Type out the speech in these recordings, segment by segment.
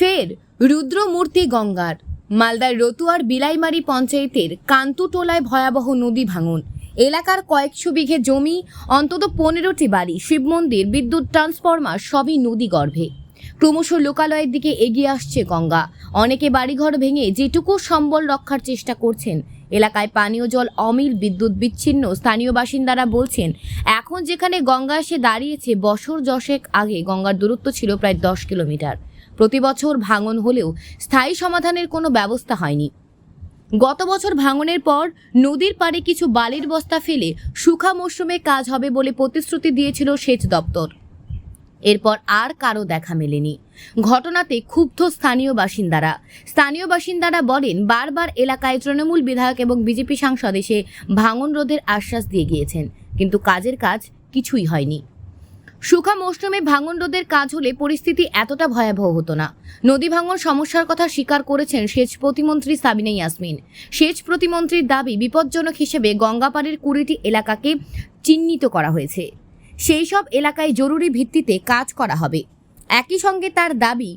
ফের রুদ্রমূর্তি গঙ্গার। মালদার রতুয়ার বিলাইমারি পঞ্চায়েতের কান্তুটোলায় ভয়াবহ নদী ভাঙন। এলাকার কয়েকশো বিঘে জমি, অন্তত পনেরোটি বাড়ি, শিব মন্দির, বিদ্যুৎ ট্রান্সফরমার সবই নদী গর্ভে। ক্রমশ লোকালয়ের দিকে এগিয়ে আসছে গঙ্গা। অনেকে বাড়িঘর ভেঙে যেটুকু সম্বল রক্ষার চেষ্টা করছেন, এলাকায় পানীয় জল অমিল, বিদ্যুৎ বিচ্ছিন্ন স্থানীয় বাসিন্দারা বলছেন, এখন যেখানে গঙ্গা এসে দাঁড়িয়েছে, বছর দশেক আগে গঙ্গার দূরত্ব ছিল প্রায় দশ কিলোমিটার। প্রতি বছর ভাঙন হলেও স্থায়ী সমাধানের কোনো ব্যবস্থা হয়নি। গত বছর ভাঙনের পর নদীর পাড়ে কিছু বালির বস্তা ফেলে সুখা মরশুমে কাজ হবে বলে প্রতিশ্রুতি দিয়েছিল সেচ দপ্তর। এরপর আর কারও দেখা মেলেনি। ঘটনাতে ক্ষুব্ধ স্থানীয় বাসিন্দারা। স্থানীয় বাসিন্দারা বলেন, বারবার এলাকায় তৃণমূল বিধায়ক এবং বিজেপি সাংসদ এসে ভাঙন রোধের আশ্বাস দিয়ে গিয়েছেন, কিন্তু কাজের কাজ কিছুই হয়নি। সুখা মৌসুমে ভাঙন রোধের কাজ হলে পরিস্থিতি এতটা ভয়াবহ হতো না। নদী ভাঙন সমস্যার কথা স্বীকার করেছেন সেচ প্রতিমন্ত্রী সাবিনা ইয়াসমিন। সেচ প্রতিমন্ত্রীর দাবি বিপজ্জনক হিসেবে গঙ্গাপাড়ের কুড়িটি এলাকাকে চিহ্নিত করা হয়েছে। সেই সব এলাকায় জরুরি ভিত্তিতে কাজ করা হবে। একই সঙ্গে তার দাবি,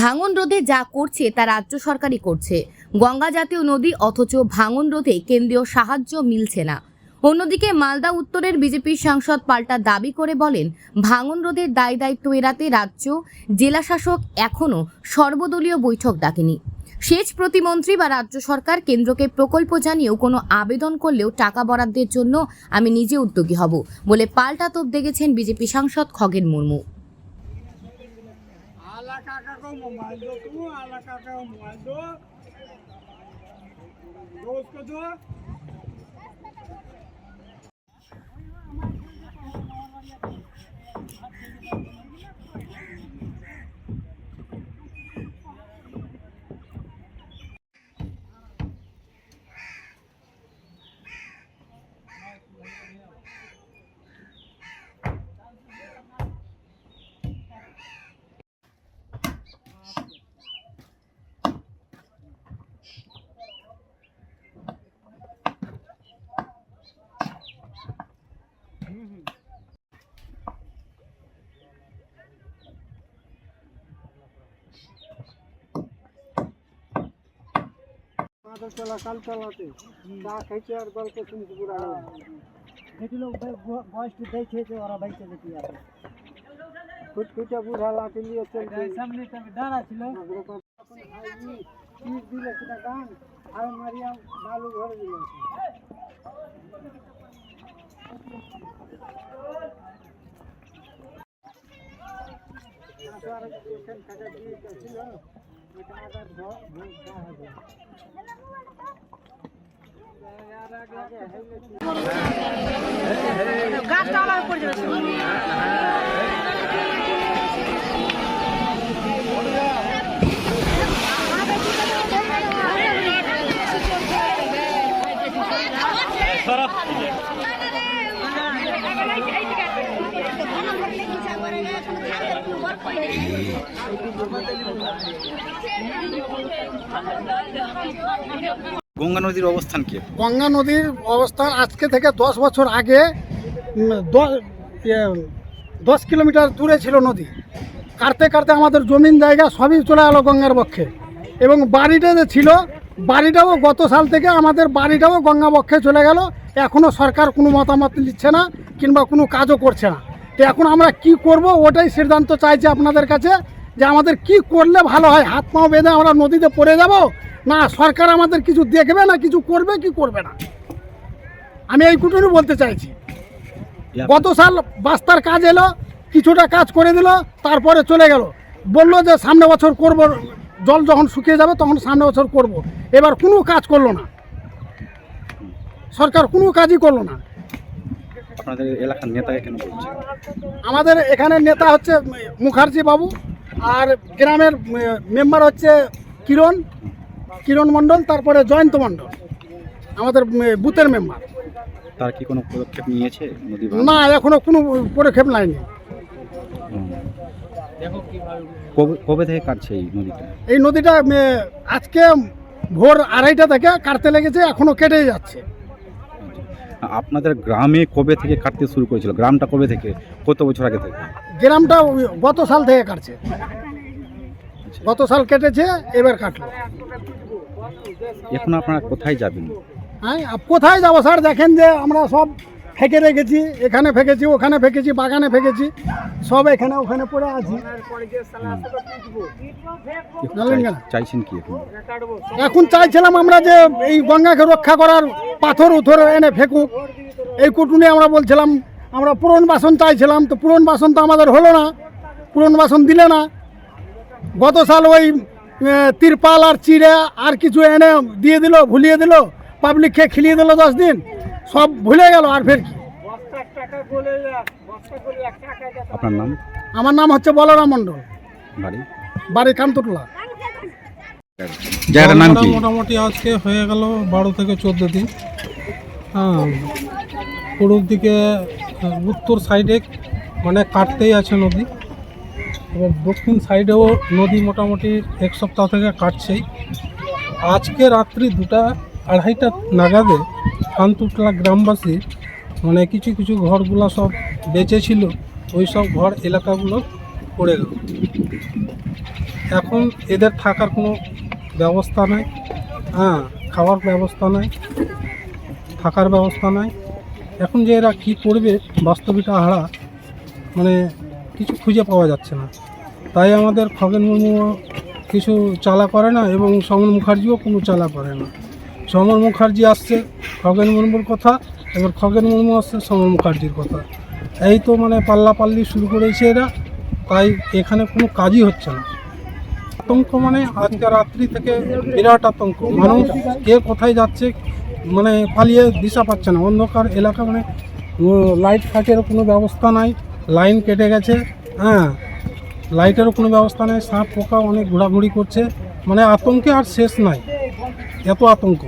ভাঙন রোধে যা করছে তা রাজ্য সরকারই করছে। গঙ্গা জাতীয় নদী অথচ ভাঙন রোধে কেন্দ্রীয় সাহায্য মিলছে না। অন্যদিকে মালদা উত্তরের বিজেপির সাংসদ পাল্টা দাবি করে বলেন, ভাঙন রোধের দায় দায়িত্ব এড়াতে রাজ্য জেলাশাসক এখনও সর্বদলীয় বৈঠক ডাকেনি। সেচ প্রতিমন্ত্রী বা রাজ্য সরকার কেন্দ্রকে প্রকল্প জানিয়েও কোনো আবেদন করলেও টাকা বরাদ্দের জন্য আমি নিজে উদ্যোগী হব বলে পাল্টা তোপ দেখেছেন বিজেপি সাংসদ খগেন মুর্মু। Yeah. आदर चला कल चलाते ना खैचे और बल के सुन बुरा खेती लोग गोस्ट दे छे और भाई चले पिया कुछ कुछ बुरा ला के लिए चल गए सामने तो? डरा छिलो तीस दिले किता काम और मारिया बालू घर दिले. आसार के दिए छिलो का है ভোগ দেওয়া হবে গঙ্গা নদীর অবস্থান কি? গঙ্গা নদীর অবস্থান আজকে থেকে দশ বছর আগে ইয়ে, দশ কিলোমিটার দূরে ছিল নদী। কাটতে কাটতে আমাদের জমিন জায়গা সবই চলে গেলো গঙ্গার পক্ষে। এবং বাড়িটা যে ছিল বাড়িটাও গত সাল থেকে আমাদের বাড়িটাও গঙ্গা পক্ষে চলে গেল। এখনও সরকার কোনো মতামত নিচ্ছে না কিংবা কোনো কাজও করছে না। তো এখন আমরা কি করব? ওটাই সিদ্ধান্ত চাইছি আপনাদের কাছে যে আমাদের কি করলে ভালো হয়? হাত পাও বেঁধে আমরা নদীতে পড়ে যাব? না সরকার আমাদের কিছু দেখবে না কিছু করবে কি করবে না? আমি এই এইটুকুনি বলতে চাইছি। গত সাল বাস্তার কাজ এলো কিছুটা কাজ করে দিল তারপরে চলে গেল। বলল যে সামনে বছর করব জল যখন শুকিয়ে যাবে তখন সামনে বছর করব। এবার কোনো কাজ করল না। সরকার কোনো কাজই করল না। আপনাদের এলাকার নেতাকে কেন বলছে আমাদের এখানে নেতা হচ্ছে মুখার্জি বাবু আর গ্রামের মেম্বার হচ্ছে কিরণ কিরণ মণ্ডল তারপরে জয়ন্ত মণ্ডল আমাদের বুথের মেম্বার। তার কি কোনো পদক্ষেপ নিয়েছে না এখনও কোনো পদক্ষেপ নেয়নি। কবে থেকে কাটছে এই নদীটা? এই নদীটা আজকে ভোর আড়াইটা থেকে কাটতে লেগেছে এখনও কেটে যাচ্ছে। আপনাদের গ্রামে কবে থেকে কাটতে শুরু করেছিল? গ্রামটা কবে থেকে? কত বছর আগে থেকে? গ্রামটা গত সাল থেকে কাটছে। গত সাল কেটেছে এবার কাটলো। এখন আপনারা কোথায় যাবেন? হ্যাঁ কোথায় যাব স্যার? দেখেন যে আমরা সব ফেঁকে রেখেছি এখানে ফেঁকেছি ওখানে ফেঁকেছি বাগানে ফেঁকেছি সব এখানে ওখানে পড়ে আছি? চাইছেন কি এখন? এখন চাইছিলাম আমরা যে এই গঙ্গাকে রক্ষা করার পাথর উথর এনে ফেঁকুক। এই কুটুনে আমরা বলছিলাম আমরা পুরন বাসন চাইছিলাম তো পুরন বাসন তো আমাদের হলো না পুরন বাসন দিলে না। গত সাল ওই তিরপাল আর চিড়ে আর কিছু এনে দিয়ে দিল ভুলিয়ে দিল পাবলিককে খিলিয়ে দিল দশ দিন। সব ভুলে গেল আর ফের কি? আপনার নাম? আমার নাম হচ্ছে বলরাম মণ্ডল। বাড়ি? বাড়ি কান্তটুলা। জায়গাটার নাম কি? মোটামুটি আজকে হয়ে গেল বারো থেকে চোদ্দ দিন। হ্যাঁ পূর্ব দিকে উত্তর সাইডে মানে কাটতেই আছে নদী। এবার দক্ষিণ সাইডেও নদী মোটামুটি এক সপ্তাহ থেকে কাটছেই। আজকে রাত্রি দুটা আড়াইটা নাগাদে কান্তুটলা গ্রামবাসী মানে কিছু কিছু ঘরগুলো সব বেঁচে ছিল ওই সব ঘর এলাকাগুলো পড়ে গেল। এখন এদের থাকার কোনো ব্যবস্থা নাই হ্যাঁ খাওয়ার ব্যবস্থা নাই, থাকার ব্যবস্থা নাই। এখন যে এরা কী করবে বাস্তবিটা হারা মানে কিছু খুঁজে পাওয়া যাচ্ছে না। তাই আমাদের খগেন মুর্মু কিছু চালা করে না এবং সমর মুখার্জিও কোনো চালা করে না। সমর মুখার্জি আসছে খগেন মুর্মুর কথা, এবার খগেন মুর্মু আসছে সমর মুখার্জির কথা। এই তো মানে পাল্লাপাল্লি শুরু করেছে এরা, তাই এখানে কোনো কাজই হচ্ছে না। আতঙ্ক মানে আজকে রাত্রি থেকে বিরাট আতঙ্ক। মানুষ কে কোথায় যাচ্ছে মানে পালিয়ে দিশা পাচ্ছে না। অন্ধকার এলাকা মানে লাইট ফাইটেরও কোনো ব্যবস্থা নাই, লাইন কেটে গেছে হ্যাঁ লাইটেরও কোনো ব্যবস্থা নেই, সাপ পোকা অনেক ঘোরাঘুরি করছে মানে আতঙ্কে আর শেষ নাই। এত আতঙ্ক।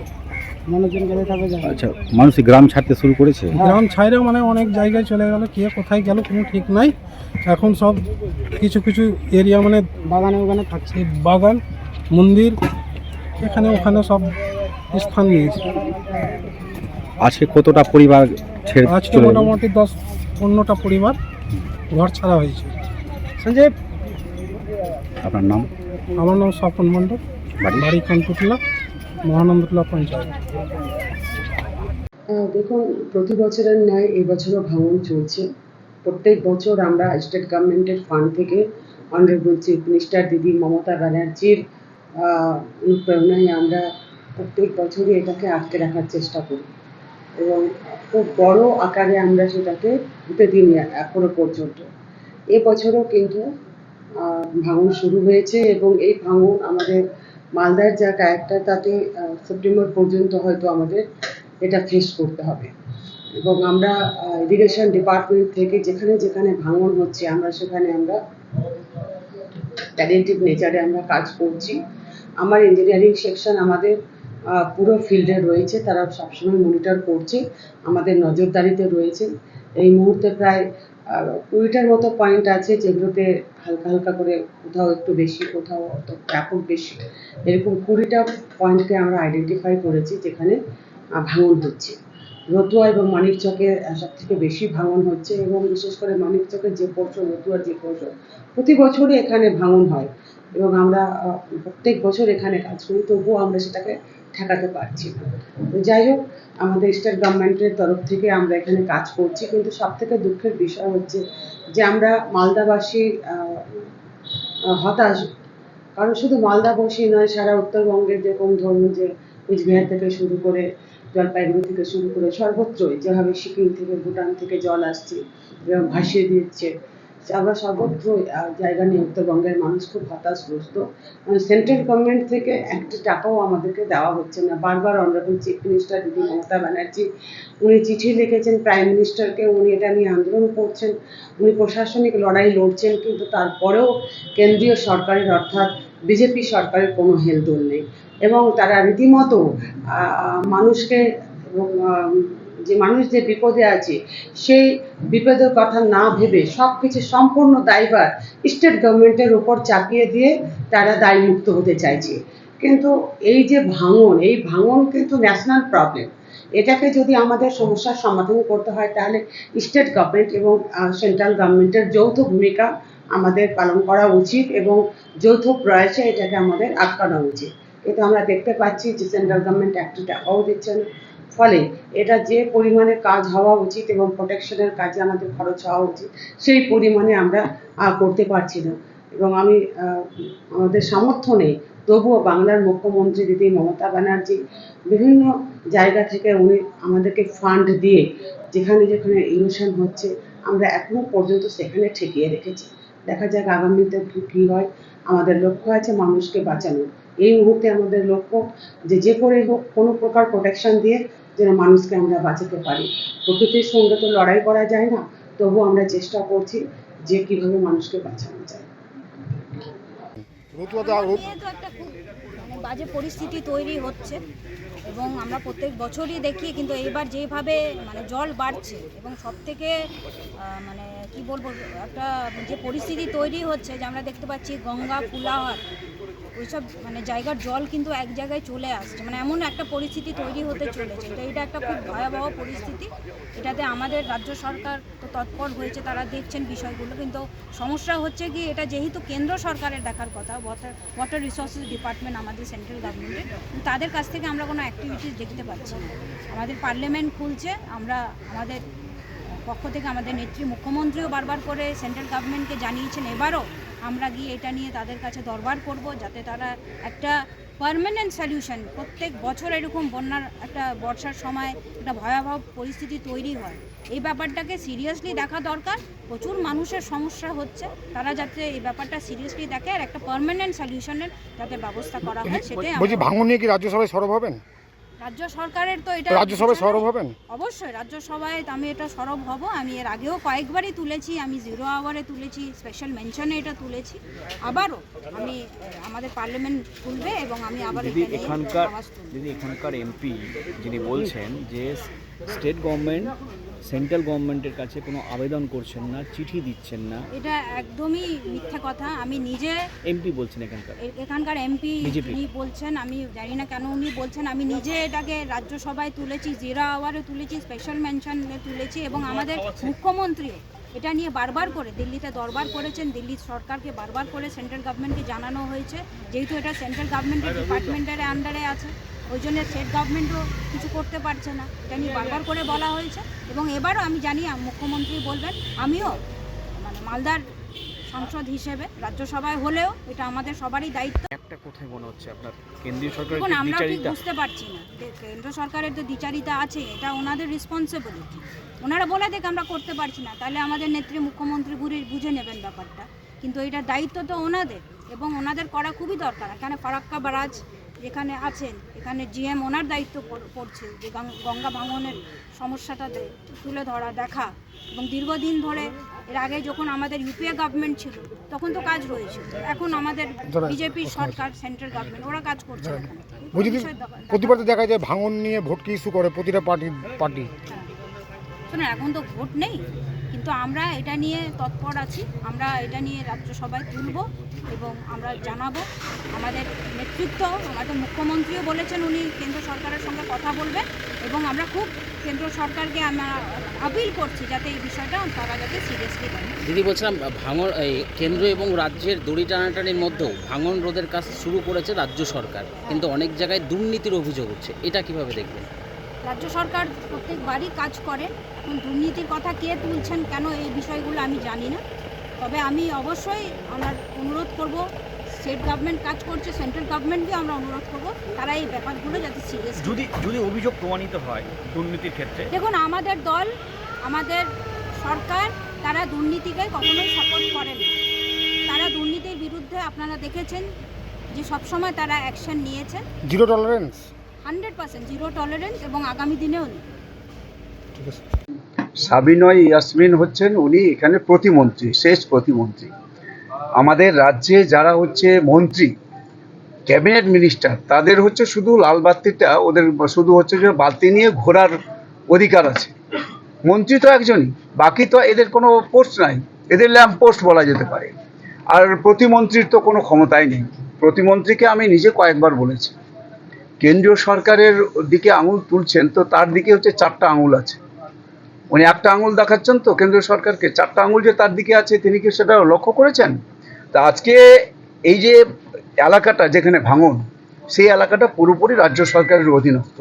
মানুষজন গেলে তবে আচ্ছা মানুষ গ্রাম ছাড়তে শুরু করেছে? গ্রাম ছাইরে মানে অনেক জায়গায় চলে গেল কে কোথায় গেল কোনো ঠিক নাই। এখন সব কিছু কিছু এরিয়া মানে বাগানে ওখানে থাকছে। বাগান মন্দির এখানে ওখানে সব স্থান নিয়েছে। আজকে কতটা পরিবার ছেড়ে আজকে মোটামুটি দশ পনেরোটা পরিবার ঘর ছাড়া হয়েছে। সঞ্জয় আপনার নাম? আমার নাম স্বপন মণ্ডল বাড়ি? বাড়ি মহানন্দটলা পঞ্চায়েত দেখুন, প্রতি বছরের ন্যায় এবছরও ভাঙন চলছে। প্রত্যেক বছর আমরা স্টেট গভর্নমেন্টের ফান্ড থেকে অনারেবল চিফ মিনিস্টার দিদি মমতা ব্যানার্জির অনুপ্রেরণায় আমরা প্রত্যেক বছরই এটাকে আটকে রাখার চেষ্টা করি। এবং খুব বড় আকারে আমরা সেটাকে হতে দিই এখনও পর্যন্ত। এবছরও কিন্তু ভাঙন শুরু হয়েছে এবং এই ভাঙন আমাদের মালদার যা ক্যারেক্টার তাতে সেপ্টেম্বর পর্যন্ত হয়তো আমাদের এটা ফেস করতে হবে। এবং আমরা ইরিগেশন ডিপার্টমেন্ট থেকে যেখানে যেখানে ভাঙন হচ্ছে, আমরা সেখানে আমরা প্যারেন্টিভ নেচারে আমরা কাজ করছি। আমার ইঞ্জিনিয়ারিং সেকশন আমাদের পুরো ফিল্ডে রয়েছে, তারা সবসময় মনিটর করছে। আমাদের নজরদারিতে রয়েছে। এই মুহূর্তে প্রায় আহ, কুড়িটার মতো পয়েন্ট আছে যেগুলোতে হালকা হালকা করে কোথাও একটু বেশি কোথাও ব্যাপক বেশি। এরকম কুড়িটা পয়েন্টকে আমরা আইডেন্টিফাই করেছি যেখানে ভাঙন হচ্ছে। রতুয়া এবং মানিকচকে সব থেকে বেশি ভাঙন হচ্ছে এবং বিশেষ করে মানিকচকের যে পোর্শন রতুয়ার যে পোর্শন প্রতি বছরই এখানে ভাঙন হয় এবং আমরা প্রত্যেক বছর এখানে কাজ করি তবুও আমরা সেটাকে ঠেকাতে পারছি তো যাই হোক, আমাদের স্টেট গভর্নমেন্টের তরফ থেকে আমরা এখানে কাজ করছি, কিন্তু সব থেকে দুঃখের বিষয় হচ্ছে যে আমরা মালদাবাসী হতাশ। কারণ শুধু মালদাবাসী নয়, সারা উত্তরবঙ্গের যেরকম ধরুন যে কুচবিহার থেকে শুরু করে জলপাইগুড়ি থেকে শুরু করে সর্বত্রই যেভাবে সিকিম থেকে ভুটান থেকে জল আসছে এবং ভাসিয়ে দিচ্ছে আমরা সর্বত্র জায়গা নিয়ে উত্তরবঙ্গের মানুষ খুব হতাশগ্রস্ত। সেন্ট্রাল গভর্নমেন্ট থেকে একটা টাকাও আমাদেরকে দেওয়া হচ্ছে না। বারবার অনারেবল চিফ মিনিস্টার দিদি মমতা ব্যানার্জি, উনি চিঠি লিখেছেন প্রাইম মিনিস্টারকে উনি এটা নিয়ে আন্দোলন করছেন। উনি প্রশাসনিক লড়াই লড়ছেন, কিন্তু তারপরেও কেন্দ্রীয় সরকারের অর্থাৎ বিজেপি সরকারের কোনো হেলদোল নেই। এবং তারা রীতিমতো মানুষকে যে মানুষ যে বিপদে আছে, সেই বিপদের কথা না ভেবে সব কিছু সম্পূর্ণ দায়ভার স্টেট গভর্নমেন্টের উপর চাপিয়ে দিয়ে তারা দায়মুক্ত হতে চাইছে। কিন্তু এই যে ভাঙন, এই ভাঙন কিন্তু ন্যাশনাল প্রবলেম এটাকে যদি আমাদের সমস্যার সমাধান করতে হয়, তাহলে স্টেট গভর্নমেন্ট এবং সেন্ট্রাল গভর্নমেন্টের যৌথ ভূমিকা আমাদের পালন করা উচিত এবং যৌথ প্রয়াসে এটাকে আমাদের আটকানো উচিত। কিন্তু আমরা দেখতে পাচ্ছি যে সেন্ট্রাল গভর্নমেন্ট একটু টাকাও দিচ্ছে না। ফলে এটা যে পরিমাণে কাজ হওয়া উচিত এবং প্রোটেকশনের কাজে আমাদের খরচ হওয়া উচিত, সেই পরিমাণে আমরা করতে পারছি না। এবং আমি আমাদের সামর্থ্য নেই। তবুও বাংলার মুখ্যমন্ত্রী দিদি মমতা ব্যানার্জি বিভিন্ন জায়গা থেকে উনি আমাদেরকে ফান্ড দিয়ে যেখানে যেখানে ইরোশন হচ্ছে, আমরা এখনও পর্যন্ত সেখানে ঠেকিয়ে রেখেছি। দেখা যাক আগামীতে কী হয়। আমাদের লক্ষ্য আছে মানুষকে বাঁচানো এই মুহূর্তে আমাদের লক্ষ্য যে যে করে হোক, কোনো প্রকার প্রোটেকশন দিয়ে যেন মানুষকে আমরা বাঁচাতে পারি। প্রকৃতির সঙ্গে তো লড়াই করা যায় না তবু আমরা চেষ্টা করছি যে কীভাবে মানুষকে বাঁচানো যায়। মানে বাজে পরিস্থিতি তৈরি হচ্ছে এবং আমরা প্রত্যেক বছরই দেখি কিন্তু এইবার যেভাবে মানে জল বাড়ছে এবং সব থেকে মানে কি বলব একটা যে পরিস্থিতি তৈরি হচ্ছে যে আমরা দেখতে পাচ্ছি গঙ্গা ফুলাহাট ওইসব মানে জায়গার জল কিন্তু এক জায়গায় চলে আসছে। মানে এমন একটা পরিস্থিতি তৈরি হতে চলেছে। তো এটা একটা খুব ভয়াবহ পরিস্থিতি। এটাতে আমাদের রাজ্য সরকার তো তৎপর হয়েছে, তারা দেখছেন বিষয়গুলো। কিন্তু সমস্যা হচ্ছে কি, এটা যেহেতু কেন্দ্র সরকারের দেখার কথা water water resources department central central গভর্নমেন্টের তাদের কাছ থেকে আমরা কোনো অ্যাক্টিভিটিস দেখতে পাচ্ছি না। আমাদের পার্লামেন্ট খুলছে, আমরা আমাদের পক্ষ থেকে আমাদের নেত্রী মুখ্যমন্ত্রীও বারবার করে সেন্ট্রাল গভর্নমেন্টকে জানিয়েছেন, এবারও আমরা গিয়ে এটা নিয়ে তাদের কাছে দরবার করব যাতে তারা একটা পারমানেন্ট সলিউশন প্রত্যেক বছর এরকম বন্যার একটা বর্ষার সময় একটা ভয়াবহ পরিস্থিতি তৈরি হয়। এই ব্যাপারটাকে সিরিয়াসলি দেখা দরকার। প্রচুর মানুষের সমস্যা হচ্ছে। তারা যাতে এই ব্যাপারটা সিরিয়াসলি দেখে আর একটা পারমানেন্ট সলিউশনের যাতে ব্যবস্থা করা হয় সেটাই বলছি ভাঙন নিয়ে কি রাজ্যসভায় সরব হবেন? রাজ্য সরকারের তো এটা রাজ্যসভায় সরব হবেন? অবশ্যই রাজ্যসভায় আমি এটা সরব হব। আমি এর আগেও কয়েকবারই তুলেছি আমি জিরো আওয়ারে তুলেছি স্পেশাল মেনশনে এটা তুলেছি। আবারও আমি আমাদের পার্লামেন্ট খুলবে এবং আমি আবার যদি এখানকার যদি এখানকার এমপি যিনি বলছেন যে স্টেট গভর্নমেন্ট সেন্ট্রাল গভর্নমেন্টের কাছে কোনো আবেদন করছেন না চিঠি দিচ্ছেন না। এটা একদমই মিথ্যে কথা। আমি নিজে এমপি বলছেন এখানকার। এখানকার এমপি উনি বলছেন আমি জানি না কেন উনি বলছেন আমি নিজে এটাকে রাজ্যসভায় তুলেছি জিরা আওয়ারে তুলেছি স্পেশাল মেনশনে তুলেছি এবং আমাদের মুখ্যমন্ত্রী এটা নিয়ে বারবার করে দিল্লিতে দরবার করেছেন দিল্লি সরকারকে বারবার করে সেন্ট্রাল গভর্নমেন্টকে জানানো হয়েছে যেহেতু এটা সেন্ট্রাল গভর্নমেন্টের ডিপার্টমেন্টের আন্ডারে আছে। ওই জন্য স্টেট গভর্নমেন্টও কিছু করতে পারছে না। এটা নিয়ে বারবার করে বলা হয়েছে এবং এবারও আমি জানি মুখ্যমন্ত্রী বলবেন আমিও মানে মালদার সাংসদ হিসেবে রাজ্যসভায় হলেও এটা আমাদের সবারই দায়িত্ব। একটা কোথায় মনে হচ্ছে আপনার? কেন্দ্রীয় সরকারের দেখুন যে আমরা বিচারিতা বুঝতে পারছি না। কেন্দ্র সরকারের তো দ্বিচারিতা আছে এটা ওনাদের রেসপন্সিবিলিটি ওনারা বলে দেখ আমরা করতে পারছি না তাহলে আমাদের নেত্রী মুখ্যমন্ত্রী বুঝে বুঝে নেবেন ব্যাপারটা। কিন্তু এটা দায়িত্ব তো ওনাদের এবং ওনাদের করা খুবই দরকার। এখানে ফারাক্কা বারাজ যেখানে আছেন এখানে জিএম ওনার দায়িত্ব পড়- পড়ছে যে গঙ্গা ভাঙনের সমস্যাটা তুলে ধরা দেখা। এবং দীর্ঘদিন ধরে এর আগে যখন আমাদের ইউপিএ গভর্নমেন্ট ছিল তখন তো কাজ রয়েছে। এখন আমাদের বিজেপি সরকার সেন্ট্রাল গভর্নমেন্ট ওরা কাজ করছে। এখানে। বিষয় দেখা- যায় ভাঙন নিয়ে ভোটকে ইস্যু করে? প্রতিটা পার্টি পার্টি। শোনো এখন তো ভোট নেই। কিন্তু আমরা এটা নিয়ে তৎপর আছি। আমরা এটা নিয়ে রাজ্য রাজ্যসভায় তুলব এবং আমরা জানাব। আমাদের নেতৃত্ব আমাদের মুখ্যমন্ত্রীও বলেছেন উনি কেন্দ্র সরকারের সঙ্গে কথা বলবেন এবং আমরা খুব কেন্দ্র সরকারকে আমরা আপিল করছি যাতে এই বিষয়টা তারা যাতে সিরিয়াসলি নেন দিদি বলছিলাম, ভাঙন, এই কেন্দ্র এবং রাজ্যের দড়ি টানাটানির মধ্যেও ভাঙন রোধের কাজ শুরু করেছে রাজ্য সরকার। কিন্তু অনেক জায়গায় দুর্নীতির অভিযোগ হচ্ছে এটা কীভাবে দেখবেন? রাজ্য সরকার প্রত্যেকবারই কাজ করে এখন দুর্নীতির কথা কে তুলছেন কেন এই বিষয়গুলো আমি জানি না। তবে আমি অবশ্যই আমার অনুরোধ করব স্টেট গভর্নমেন্ট কাজ করছে সেন্ট্রাল গভর্নমেন্টকে আমরা অনুরোধ করব তারা এই ব্যাপারগুলো যাতে সিরিয়াস যদি যদি অভিযোগ প্রমাণিত হয় দুর্নীতির ক্ষেত্রে? দেখুন আমাদের দল আমাদের সরকার তারা দুর্নীতিকে কখনোই সাপোর্ট করে না। তারা দুর্নীতির বিরুদ্ধে আপনারা দেখেছেন যে সবসময় তারা অ্যাকশন নিয়েছেন zero tolerance hundred percent, zero tolerance এবং আগামী দিনেও সাবিনয় ইয়াসমিন হচ্ছেন, উনি এখানে প্রতিমন্ত্রী শেষ প্রতিমন্ত্রী। আমাদের রাজ্যে যারা হচ্ছে মন্ত্রী, ক্যাবিনেট মিনিস্টার, তাদের হচ্ছে শুধু লাল বাতিটা ওদের শুধু হচ্ছে যে বাতি নিয়ে ঘোরার অধিকার আছে। মন্ত্রী তো একজনই, বাকি তো এদের কোনো পোস্ট নাই, এদের ল্যাম্প পোস্ট বলা যেতে পারে। আর প্রতিমন্ত্রীর তো কোনো ক্ষমতাই নেই। প্রতিমন্ত্রীকে আমি নিজে কয়েকবার বলেছি। কেন্দ্রীয় সরকারের দিকে আঙুল তুলছেন, তো তার দিকে হচ্ছে চারটা আঙুল আছে। উনি একটা আঙুল দেখাচ্ছেন তো, কেন্দ্রীয় সরকারকে। চারটা আঙুল যে তার দিকে আছে, তিনি কি সেটা লক্ষ্য করেছেন? তা আজকে এই যে এলাকাটা যেখানে ভাঙন, সেই এলাকাটা পুরোপুরি রাজ্য সরকারের অধীনস্থ।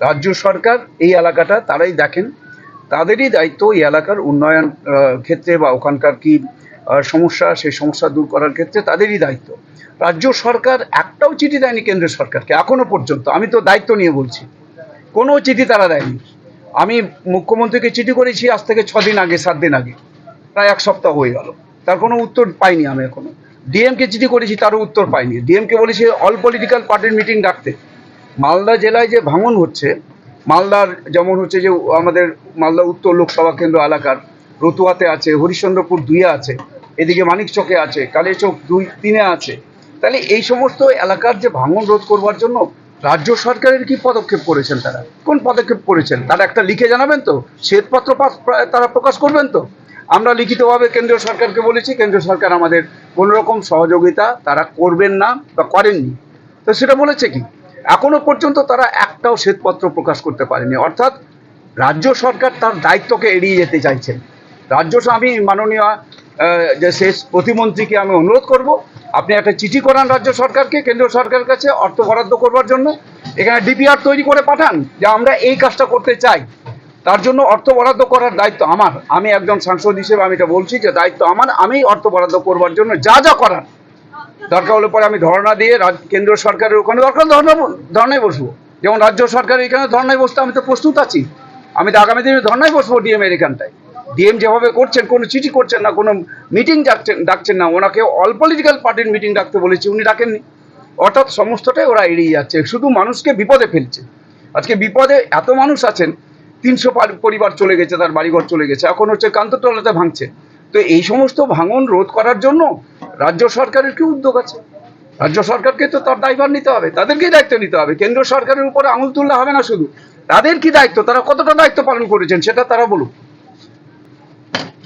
রাজ্য সরকার এই এলাকাটা তারাই দেখেন। তাদেরই দায়িত্ব এই এলাকার উন্নয়ন ক্ষেত্রে বা ওখানকার কি সমস্যা, সেই সমস্যা দূর করার ক্ষেত্রে তাদেরই দায়িত্ব। রাজ্য সরকার একটাও চিঠি দেয়নি কেন্দ্র সরকারকে, এখনও পর্যন্ত। আমি তো দায়িত্ব নিয়ে বলছি। কোনো চিঠি তারা দেয়নি। আমি মুখ্যমন্ত্রীকে চিঠি করেছি আজ থেকে ছদিন আগে, সাত দিন আগে। প্রায় এক সপ্তাহ হয়ে গেল। তার কোনো উত্তর পাইনি আমি এখনও। ডিএমকে চিঠি করেছি, তারও উত্তর পাইনি। ডিএমকে বলেছি অল পলিটিক্যাল পার্টির মিটিং ডাকতে। মালদা জেলায় যে ভাঙন হচ্ছে, মালদার যেমন হচ্ছে যে আমাদের মালদা উত্তর লোকসভা কেন্দ্র এলাকার, রতুয়াতে আছে, হরিশ্চন্দ্রপুর দুইয়ে আছে। এদিকে মানিকচকে আছে কালীচক দুই তিনে আছে। তাহলে এই সমস্ত এলাকার যে ভাঙন রোধ করবার জন্য রাজ্য সরকারের কি পদক্ষেপ করেছেন তারা? কোন পদক্ষেপ করেছেন? তারা একটা লিখে জানাবেন তো? শ্বেতপত্র তারা প্রকাশ করবেন তো? আমরা লিখিতভাবে কেন্দ্রীয় সরকারকে বলেছি, কেন্দ্রীয় সরকার আমাদের কোনো রকম সহযোগিতা তারা করবেন না বা করেননি। তো সেটা বলেছে কি? এখনও পর্যন্ত তারা একটাও শ্বেতপত্র প্রকাশ করতে পারেনি। অর্থাৎ রাজ্য সরকার তার দায়িত্বকে এড়িয়ে যেতে চাইছেন। রাজ্য আমি মাননীয় যে শেষ প্রতিমন্ত্রীকে আমি অনুরোধ করব, আপনি একটা চিঠি করান রাজ্য সরকারকে কেন্দ্র সরকারের কাছে অর্থ বরাদ্দ করবার জন্য। এখানে ডিপিআর তৈরি করে পাঠান যে আমরা এই কাজটা করতে চাই। তার জন্য অর্থ বরাদ্দ করার দায়িত্ব আমার। আমি একজন সাংসদ হিসেবে আমি এটা বলছি যে দায়িত্ব আমার আমি অর্থ বরাদ্দ করবার জন্য যা যা করার। দরকার হলে পরে আমি ধর্ণা দিয়ে কেন্দ্র সরকারের ওখানে দরকার ধর্ণা ধর্নায় বসবো। যেমন রাজ্য সরকার এখানে ধর্নায় বসতে আমি তো প্রস্তুত আছি। আমি তো আগামী দিনে ধর্নায় বসবো ডিএম এর এখানটায়। ডিএম যেভাবে করছেন, কোনো চিঠি করছেন না, কোনো মিটিং ডাকছেন ডাকছেন না, ওনাকে অল পলিটিক্যাল পার্টির মিটিং ডাকতে বলেছি, উনি ডাকেননি অর্থাৎ সমস্তটাই ওরা এড়িয়ে যাচ্ছে, শুধু মানুষকে বিপদে ফেলছে। আজকে বিপদে এত মানুষ আছেন, তিনশো পরিবার চলে গেছে, তার বাড়িঘর চলে গেছে, এখন হচ্ছে কান্ততলাতে ভাঙছে। তো এই সমস্ত ভাঙন রোধ করার জন্য রাজ্য সরকারের কি উদ্যোগ আছে? রাজ্য সরকারকে তো তার দায়ভার নিতে হবে, তাদেরকেই দায়িত্ব নিতে হবে, কেন্দ্র সরকারের উপরে আঙুল তুললে হবে না শুধু। তাদের কি দায়িত্ব, তারা কতটা দায়িত্ব পালন করেছেন সেটা তারা বলুক।